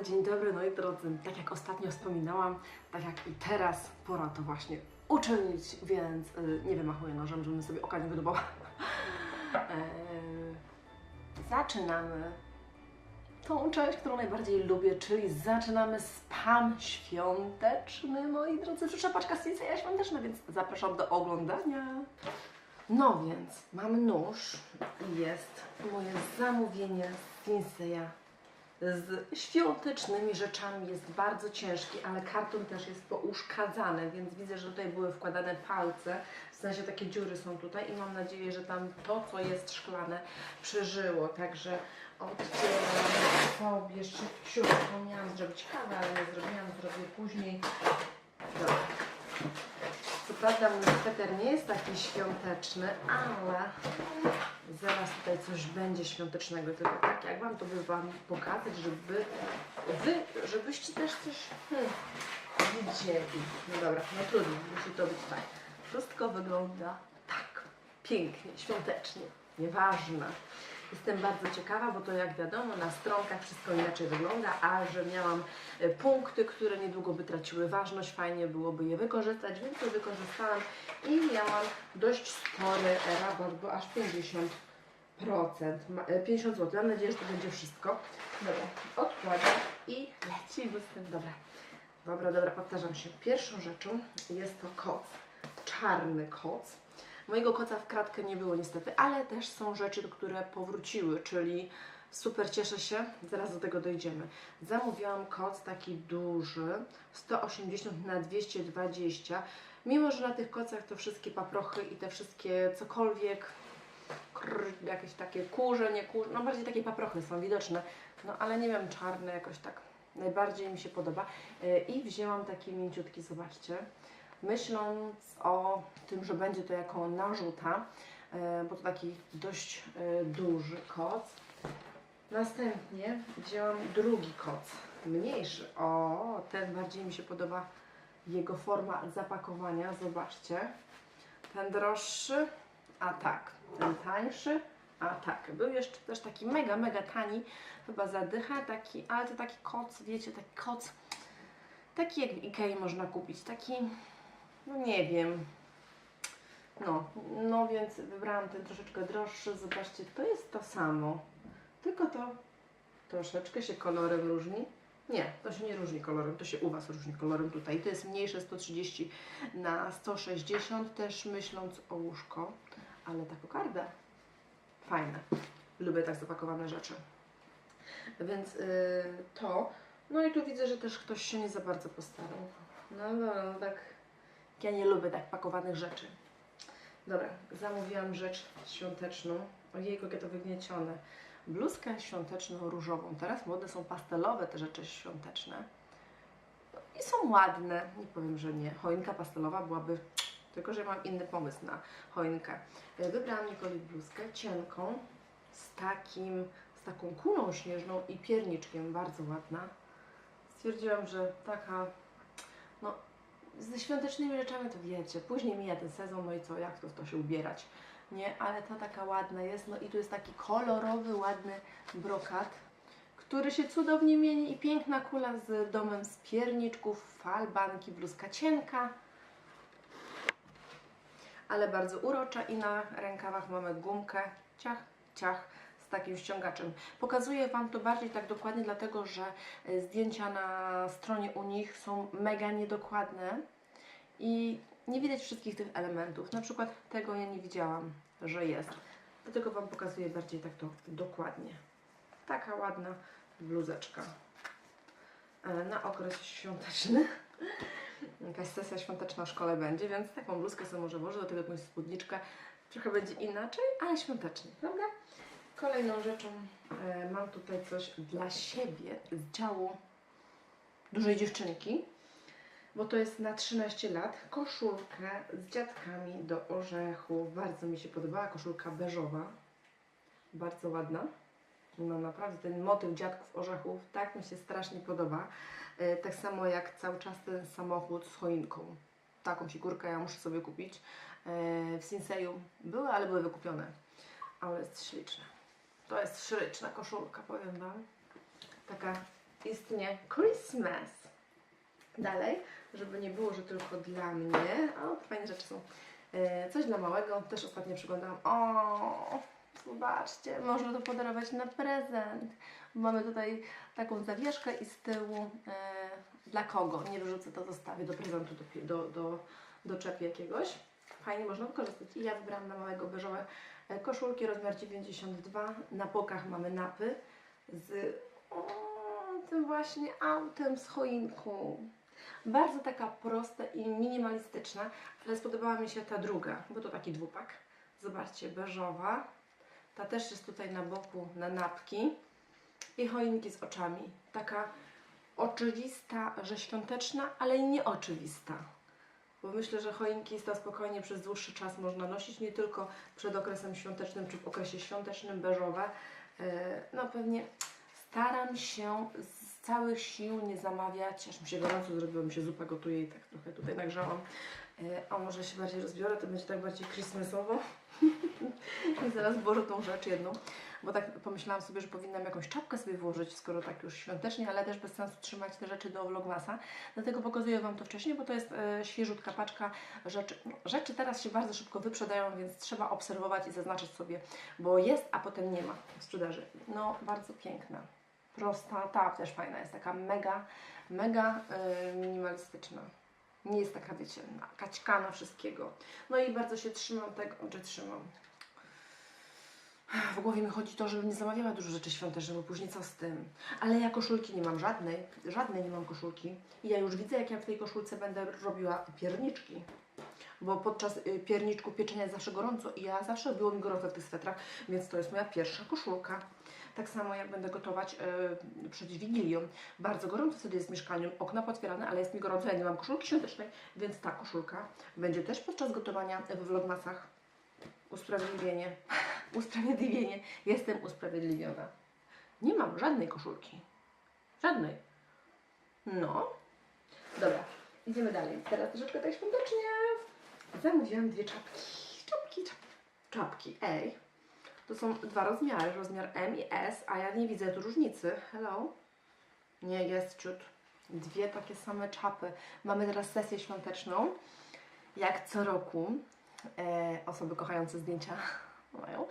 dzień dobry, no i drodzy, tak jak ostatnio wspominałam, tak jak i teraz, pora to właśnie uczynić, więc y, nie wymachuję nożem, żebym sobie oka nie wydobała. Eee, zaczynamy tą część, którą najbardziej lubię, czyli zaczynamy spam świąteczny, moi drodzy. Przyszła paczka Sinseya świąteczna, więc zapraszam do oglądania. No więc, mam nóż i jest moje zamówienie z Sinseya z świątecznymi rzeczami. Jest bardzo ciężki, ale karton też jest pouszkadzany, więc widzę, że tutaj były wkładane palce, w sensie takie dziury są tutaj i mam nadzieję, że tam to, co jest szklane, przeżyło. Także otwieram sobie szybciutko. Miałam zrobić kawę, ale nie zrobiłam, zrobię później. Dobra. Co prawda mój sweter nie jest taki świąteczny, ale zaraz tutaj coś będzie świątecznego, tylko tak jak Wam to by Wam pokazać, żeby Wy, żebyście też coś hmm, widzieli. No dobra, no trudno, musi to być tak. Wszystko wygląda tak, pięknie, świątecznie, nieważne. Jestem bardzo ciekawa, bo to jak wiadomo na stronkach wszystko inaczej wygląda, a że miałam e, punkty, które niedługo by traciły ważność, fajnie byłoby je wykorzystać, więc je wykorzystałam i miałam dość spory rabat, bo aż 50%, ma- e, 50 zł. Mam nadzieję, że to będzie wszystko. Dobra, odkładam i lecimy z tym. Dobra, dobra, dobra, powtarzam się. Pierwszą rzeczą jest to koc, czarny koc. Mojego koca w kratkę nie było niestety, ale też są rzeczy, które powróciły, czyli super cieszę się, zaraz do tego dojdziemy. Zamówiłam koc taki duży, 180 na 220, mimo że na tych kocach to wszystkie paprochy i te wszystkie cokolwiek, krr, jakieś takie kurze, nie kurze, no bardziej takie paprochy są widoczne, no ale nie wiem, czarne jakoś tak najbardziej mi się podoba. Yy, I wzięłam taki mięciutki, zobaczcie myśląc o tym, że będzie to jako narzuta, e, bo to taki dość e, duży koc. Następnie wzięłam drugi koc, mniejszy. O, ten bardziej mi się podoba jego forma zapakowania. Zobaczcie. Ten droższy, a tak. Ten tańszy, a tak. Był jeszcze też taki mega, mega tani, chyba zadycha, taki, ale to taki koc, wiecie, taki koc, taki jak w Ikei można kupić, taki no nie wiem. No, no więc wybrałam ten troszeczkę droższy. Zobaczcie, to jest to samo. Tylko to troszeczkę się kolorem różni. Nie, to się nie różni kolorem, to się u Was różni kolorem tutaj. To jest mniejsze 130 na 160, też myśląc o łóżko, ale ta kokarda fajna. Lubię tak zapakowane rzeczy. Więc yy, to. No i tu widzę, że też ktoś się nie za bardzo postarał. No, no, no tak ja nie lubię tak pakowanych rzeczy. Dobra, zamówiłam rzecz świąteczną. Ojej, jakie to wygniecione. Bluzkę świąteczną różową. Teraz mode są pastelowe te rzeczy świąteczne. I są ładne. Nie powiem, że nie. Choinka pastelowa byłaby... Tylko, że mam inny pomysł na choinkę. E, Wybrałam Nikoli bluzkę cienką z takim, z taką kulą śnieżną i pierniczkiem. Bardzo ładna. Stwierdziłam, że taka no, ze świątecznymi rzeczami to wiecie, później mija ten sezon, no i co, jak to to się ubierać, nie, ale ta taka ładna jest, no i tu jest taki kolorowy, ładny brokat, który się cudownie mieni i piękna kula z domem z pierniczków, falbanki, bluzka cienka, ale bardzo urocza i na rękawach mamy gumkę, ciach, ciach, takim ściągaczem. Pokazuję Wam to bardziej tak dokładnie, dlatego że e, zdjęcia na stronie u nich są mega niedokładne i nie widać wszystkich tych elementów. Na przykład tego ja nie widziałam, że jest. Dlatego Wam pokazuję bardziej tak to dokładnie. Taka ładna bluzeczka e, na okres świąteczny. Jakaś sesja świąteczna w szkole będzie, więc taką bluzkę sobie może włożę, do tego jakąś spódniczkę. Trochę będzie inaczej, ale świątecznie, prawda? Kolejną rzeczą e, mam tutaj coś dla siebie z działu dużej dziewczynki, bo to jest na 13 lat. Koszulkę z dziadkami do orzechów. Bardzo mi się podobała. Koszulka beżowa. Bardzo ładna. No naprawdę ten motyw dziadków orzechów tak mi się strasznie podoba. E, tak samo jak cały czas ten samochód z choinką. Taką figurkę ja muszę sobie kupić. E, w Sinseju były, ale były wykupione. Ale jest śliczna. To jest śliczna koszulka, powiem Wam. Taka istnieje Christmas. Dalej, żeby nie było, że tylko dla mnie. O, fajne rzeczy są. E, coś dla małego, też ostatnio przyglądałam. O, zobaczcie, można to podarować na prezent. Mamy tutaj taką zawieszkę i z tyłu e, dla kogo? Nie wyrzucę, to zostawię do prezentu, do, do, do, do jakiegoś. Fajnie można wykorzystać. I ja wybrałam na małego beżowe koszulki, rozmiar 92. Na bokach mamy napy z o, tym właśnie autem z choinką. Bardzo taka prosta i minimalistyczna, ale spodobała mi się ta druga, bo to taki dwupak. Zobaczcie, beżowa. Ta też jest tutaj na boku na napki i choinki z oczami. Taka oczywista, że świąteczna, ale i nieoczywista. Bo myślę, że choinki to spokojnie przez dłuższy czas można nosić, nie tylko przed okresem świątecznym czy w okresie świątecznym, beżowe. E, No pewnie staram się z całych sił nie zamawiać, aż mi się gorąco zrobiło, mi się zupa gotuje i tak trochę tutaj nagrzałam. E, A może się bardziej rozbiorę, to będzie tak bardziej Christmasowo. I zaraz włożę tą rzecz jedną, bo tak pomyślałam sobie, że powinnam jakąś czapkę sobie włożyć, skoro tak już świątecznie, ale też bez sensu trzymać te rzeczy do vlogmasa. Dlatego pokazuję Wam to wcześniej, bo to jest e, świeżutka paczka rzeczy. Rzeczy teraz się bardzo szybko wyprzedają, więc trzeba obserwować i zaznaczyć sobie, bo jest, a potem nie ma w sprzedaży. No, bardzo piękna. Prosta, ta też fajna jest, taka mega, mega e, minimalistyczna. Nie jest taka, wiecie, kaćkana wszystkiego. No i bardzo się trzymam tego, czy trzymam. W głowie mi chodzi to, żebym nie zamawiała dużo rzeczy świątecznych, bo później co z tym. Ale ja koszulki nie mam żadnej, żadnej nie mam koszulki. I ja już widzę, jak ja w tej koszulce będę robiła pierniczki. Bo podczas y, pierniczków pieczenia jest zawsze gorąco i ja zawsze było mi gorąco w tych swetrach, więc to jest moja pierwsza koszulka. Tak samo jak będę gotować y, przed Wigilią. Bardzo gorąco wtedy jest w mieszkaniu, okna potwierane, ale jest mi gorąco, ja nie mam koszulki świątecznej, więc ta koszulka będzie też podczas gotowania w vlogmasach. Usprawiedliwienie. Usprawiedliwienie. Jestem usprawiedliwiona. Nie mam żadnej koszulki. Żadnej. No. Dobra, idziemy dalej. Teraz troszeczkę tak świątecznie. Zamówiłam dwie czapki. Czapki, czapki. Czapki, ej. To są dwa rozmiary, rozmiar M i S, a ja nie widzę tu różnicy. Hello? Nie, jest ciut. Dwie takie same czapy. Mamy teraz sesję świąteczną, jak co roku. E, osoby kochające zdjęcia mają.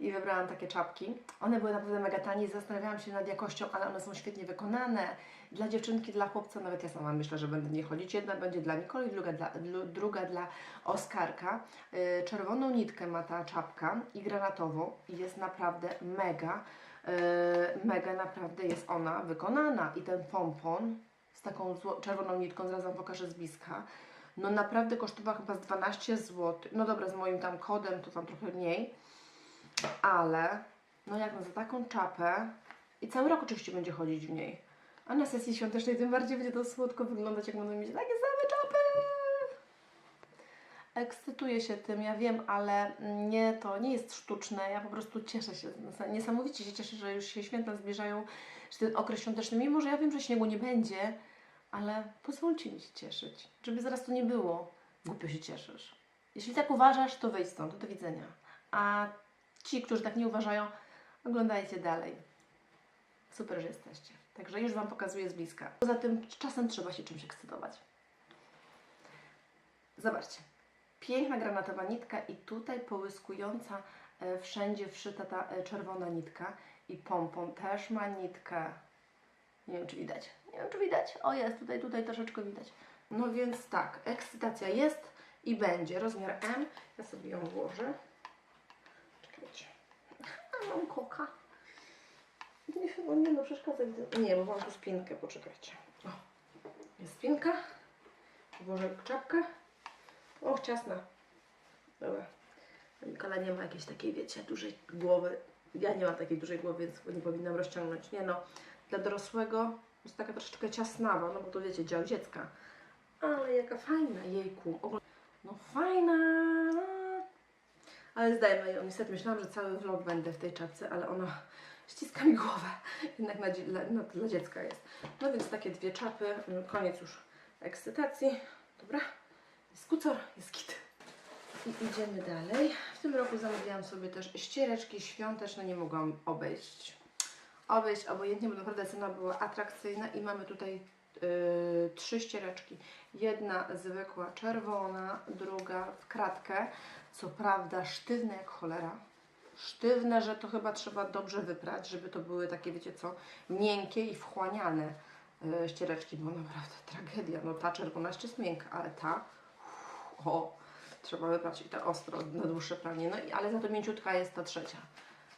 I wybrałam takie czapki. One były naprawdę mega tanie zastanawiałam się nad jakością, ale one są świetnie wykonane. Dla dziewczynki, dla chłopca, nawet ja sama myślę, że będę nie chodzić. Jedna będzie dla Nikoli, druga dla, druga dla Oskarka. E, czerwoną nitkę ma ta czapka i granatową. I jest naprawdę mega, e, mega naprawdę jest ona wykonana. I ten pompon z taką czerwoną nitką, zaraz Wam pokażę z bliska. No naprawdę kosztowała chyba z 12 zł. No dobra, z moim tam kodem to tam trochę mniej. Ale no jak no za taką czapę i cały rok oczywiście będzie chodzić w niej. A na sesji świątecznej tym bardziej będzie to słodko wyglądać, jak będą mieć takie same czapy. Ekscytuję się tym, ja wiem, ale nie, to nie jest sztuczne. Ja po prostu cieszę się, niesamowicie się cieszę, że już się święta zbliżają, że ten okres świąteczny, mimo że ja wiem, że śniegu nie będzie, ale pozwólcie mi się cieszyć, żeby zaraz to nie było. Głupio się cieszysz. Jeśli tak uważasz, to wyjdź stąd, do widzenia. A ci, którzy tak nie uważają, oglądajcie dalej. Super, że jesteście. Także już Wam pokazuję z bliska. Poza tym czasem trzeba się czymś ekscytować. Zobaczcie. Piękna granatowa nitka i tutaj połyskująca e, wszędzie wszyta ta e, czerwona nitka i pompon też ma nitkę. Nie wiem, czy widać. Nie wiem, czy widać. O, jest, tutaj, tutaj troszeczkę widać. No więc tak, ekscytacja jest i będzie. Rozmiar M. Ja sobie ją włożę. Czekajcie. A, mam koka. Nie, chyba nie no, przeszkadza. Nie, bo mam tu spinkę, poczekajcie. O, jest spinka. Włożę czapkę. O, ciasna. Dobra. Nikola nie ma jakiejś takiej, wiecie, dużej głowy. Ja nie mam takiej dużej głowy, więc nie powinnam rozciągnąć. Nie no, dla dorosłego jest taka troszeczkę ciasnawa, no bo to wiecie, dział dziecka. Ale jaka fajna, jejku. No fajna. Ale zdajmy ją. Niestety myślałam, że cały vlog będę w tej czapce, ale ona ściska mi głowę. Jednak na, dla, no, dla dziecka jest. No więc takie dwie czapy. Mm, Koniec już ekscytacji. Dobra. Jest kucor, jest kit. I idziemy dalej. W tym roku zamówiłam sobie też ściereczki świąteczne. Nie mogłam obejść. Obejść obojętnie, bo naprawdę cena była atrakcyjna i mamy tutaj yy, trzy ściereczki. Jedna zwykła czerwona, druga w kratkę. Co prawda sztywne jak cholera. Sztywne, że to chyba trzeba dobrze wyprać, żeby to były takie, wiecie co, miękkie i wchłaniane yy, ściereczki, bo naprawdę tragedia. No ta czerwona jeszcze jest miękka, ale ta, uff, o, trzeba wyprać i ta ostro na dłuższe pranie. No i ale za to mięciutka jest ta trzecia,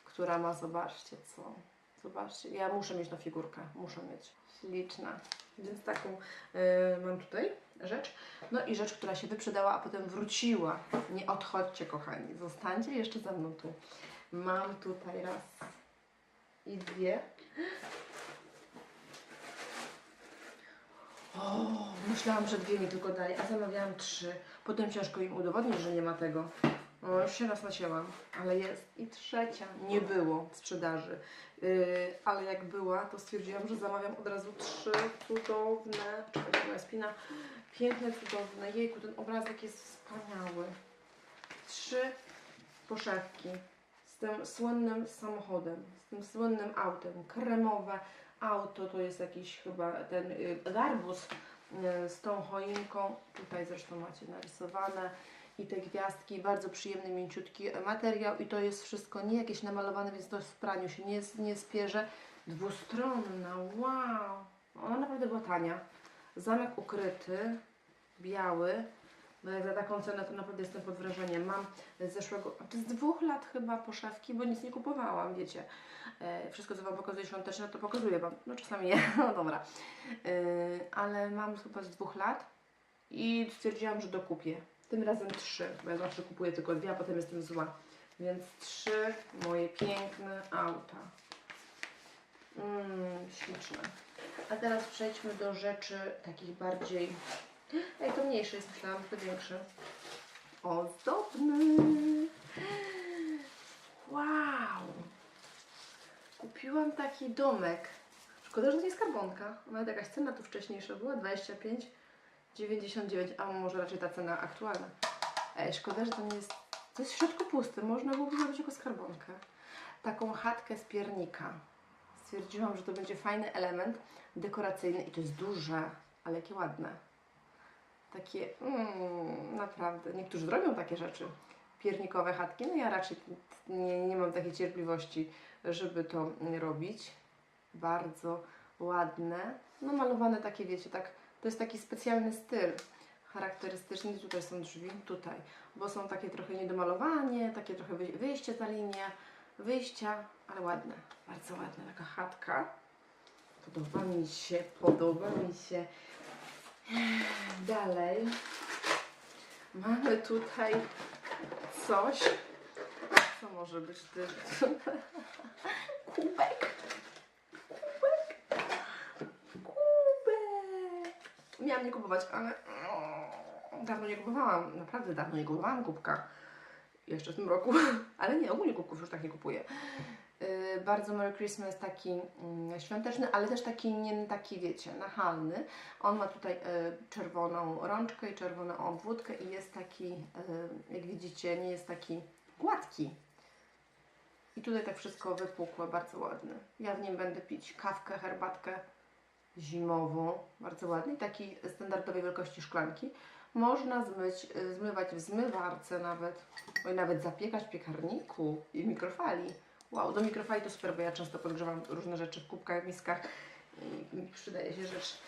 która ma, zobaczcie co, zobaczcie, ja muszę mieć na figurkę, muszę mieć. Śliczna. Więc taką y, mam tutaj rzecz. No i rzecz, która się wyprzedała, a potem wróciła. Nie odchodźcie, kochani. Zostańcie jeszcze ze mną tu. Mam tutaj raz i dwie. O, myślałam, że dwie mi tylko dali, a zamawiałam trzy. Potem ciężko im udowodnić, że nie ma tego. O, już się raz nacięłam, ale jest. I trzecia. Nie było w sprzedaży. Yy, ale jak była, to stwierdziłam, że zamawiam od razu trzy cudowne. Czekajcie, moja spina. Piękne, cudowne. Jejku, ten obrazek jest wspaniały. Trzy poszewki z tym słynnym samochodem, z tym słynnym autem. Kremowe auto to jest jakiś chyba ten y, garbus y, z tą choinką. Tutaj zresztą macie narysowane i te gwiazdki, bardzo przyjemny, mięciutki materiał i to jest wszystko nie jakieś namalowane, więc to w praniu się nie, nie spierze. Dwustronna, wow! Ona naprawdę była tania. Zamek ukryty, biały. No jak za taką cenę to naprawdę jestem pod wrażeniem. Mam z zeszłego, z dwóch lat chyba poszewki, bo nic nie kupowałam, wiecie. E, wszystko co Wam pokazuję świąteczne, to pokazuję Wam. No czasami nie, no dobra. E, ale mam chyba z dwóch lat i stwierdziłam, że dokupię. Tym razem trzy, bo ja zawsze kupuję tylko dwie, a potem jestem zła. Więc trzy moje piękne auta. Mmm, śliczne. A teraz przejdźmy do rzeczy takich bardziej... Ej, to mniejsze jest, myślałam, to większe. Ozdobny. Wow. Kupiłam taki domek. Szkoda, że to nie skarbonka. Nawet jakaś cena tu wcześniejsza była, 25 99, a może raczej ta cena aktualna. Ej, szkoda, że to nie jest. To jest w środku pusty, można byłoby zrobić jako skarbonkę. Taką chatkę z piernika. Stwierdziłam, że to będzie fajny element dekoracyjny i to jest duże, ale jakie ładne. Takie, mm, naprawdę. Niektórzy robią takie rzeczy. Piernikowe chatki, no ja raczej nie, nie mam takiej cierpliwości, żeby to robić. Bardzo ładne. No malowane takie, wiecie, tak to jest taki specjalny styl charakterystyczny. Tutaj są drzwi, tutaj, bo są takie trochę niedomalowanie, takie trochę wyj- wyjście za linię, wyjścia, ale ładne, bardzo ładna taka chatka. Podoba mi się, podoba mi się. Dalej mamy tutaj coś, co może być ty? Kubek. Kubek. Miałam nie kupować, ale mm, dawno nie kupowałam. Naprawdę dawno nie kupowałam kubka. Jeszcze w tym roku. Ale nie, ogólnie kubków już tak nie kupuję. Yy, bardzo Merry Christmas taki mm, świąteczny, ale też taki, nie taki wiecie, nachalny. On ma tutaj y, czerwoną rączkę i czerwoną obwódkę i jest taki, y, jak widzicie, nie jest taki gładki. I tutaj tak wszystko wypukłe, bardzo ładny. Ja w nim będę pić kawkę, herbatkę zimową, bardzo ładny, taki standardowej wielkości szklanki. Można zmyć, y, zmywać w zmywarce nawet, oj, nawet zapiekać w piekarniku i w mikrofali. Wow, do mikrofali to super, bo ja często podgrzewam różne rzeczy w kubkach, miskach i mi przydaje się rzecz,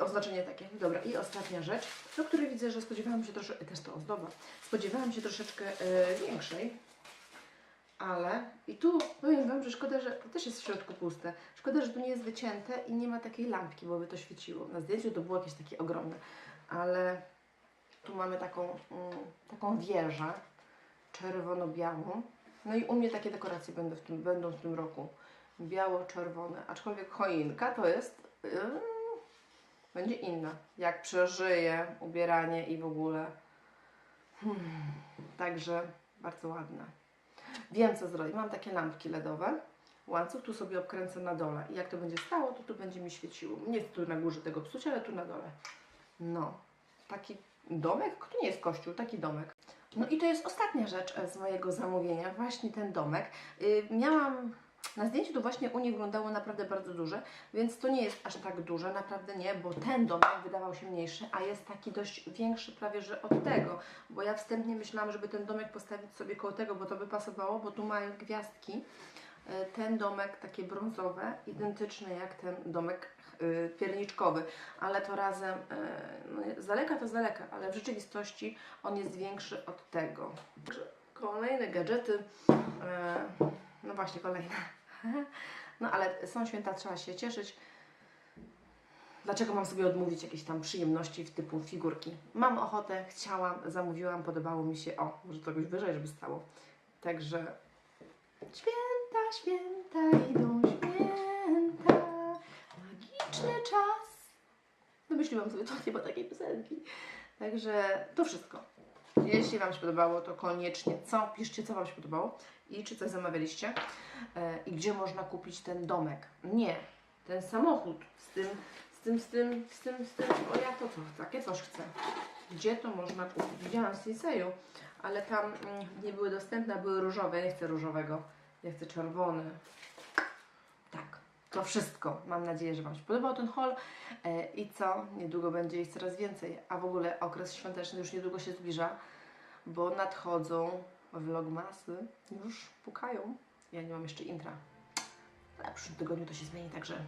oznaczenie takie. Dobra, i ostatnia rzecz, do której widzę, że spodziewałam się troszeczkę, też to ozdoba, spodziewałam się troszeczkę e, większej, ale i tu powiem Wam, że szkoda, że to też jest w środku puste. Szkoda, że tu nie jest wycięte i nie ma takiej lampki, bo by to świeciło. Na zdjęciu to było jakieś takie ogromne, ale tu mamy taką, mm, taką wieżę czerwono-białą. No i u mnie takie dekoracje będą w tym, będą w tym roku. Biało-czerwone, aczkolwiek choinka to jest. Yy, będzie inna. Jak przeżyje ubieranie i w ogóle. Hmm, także bardzo ładne. Wiem co zrobić. Mam takie lampki LEDowe. Łańcuch tu sobie obkręcę na dole. I jak to będzie stało, to tu będzie mi świeciło. Nie tu na górze tego psuć, ale tu na dole. No. Taki domek? To nie jest kościół, taki domek. No i to jest ostatnia rzecz e, z mojego zamówienia, właśnie ten domek. Yy, miałam Na zdjęciu to właśnie u nich wyglądało naprawdę bardzo duże, więc to nie jest aż tak duże, naprawdę nie, bo ten domek wydawał się mniejszy, a jest taki dość większy prawie, że od tego, bo ja wstępnie myślałam, żeby ten domek postawić sobie koło tego, bo to by pasowało, bo tu mają gwiazdki. E, Ten domek takie brązowe, identyczny jak ten domek y, pierniczkowy, ale to razem, e, no, z daleka to z daleka, ale w rzeczywistości on jest większy od tego. Kolejne gadżety, e, no właśnie kolejne. No ale są święta, trzeba się cieszyć. Dlaczego mam sobie odmówić jakiejś tam przyjemności w typu figurki? Mam ochotę, chciałam, zamówiłam, podobało mi się. O, może to jakoś wyżej, żeby stało. Także święta, święta, idą święta, magiczny czas. Wymyśliłam sobie to, nie ma takiej piosenki. Także to wszystko. Jeśli Wam się podobało, to koniecznie co? Piszcie, co Wam się podobało i czy coś zamawialiście e, i gdzie można kupić ten domek. Nie, ten samochód z tym, z tym, z tym, z tym, z tym. O ja to co? Takie coś chcę. Gdzie to można kupić? Widziałam w Sinseju, ale tam mm, nie były dostępne, były różowe. Ja nie chcę różowego, ja chcę czerwony. Tak, to wszystko. Mam nadzieję, że Wam się podobał ten haul. E, I co? Niedługo będzie ich coraz więcej. A w ogóle okres świąteczny już niedługo się zbliża, bo nadchodzą vlogmasy. Już pukają. Ja nie mam jeszcze intra. W przyszłym tygodniu to się zmieni, także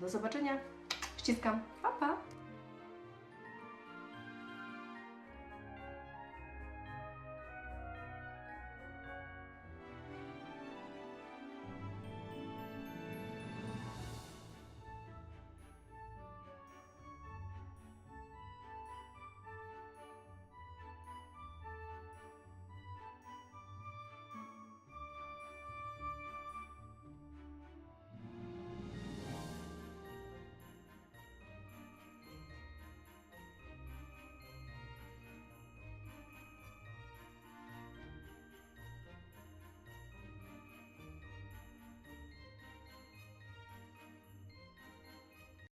do zobaczenia. Ściskam. Pa, pa.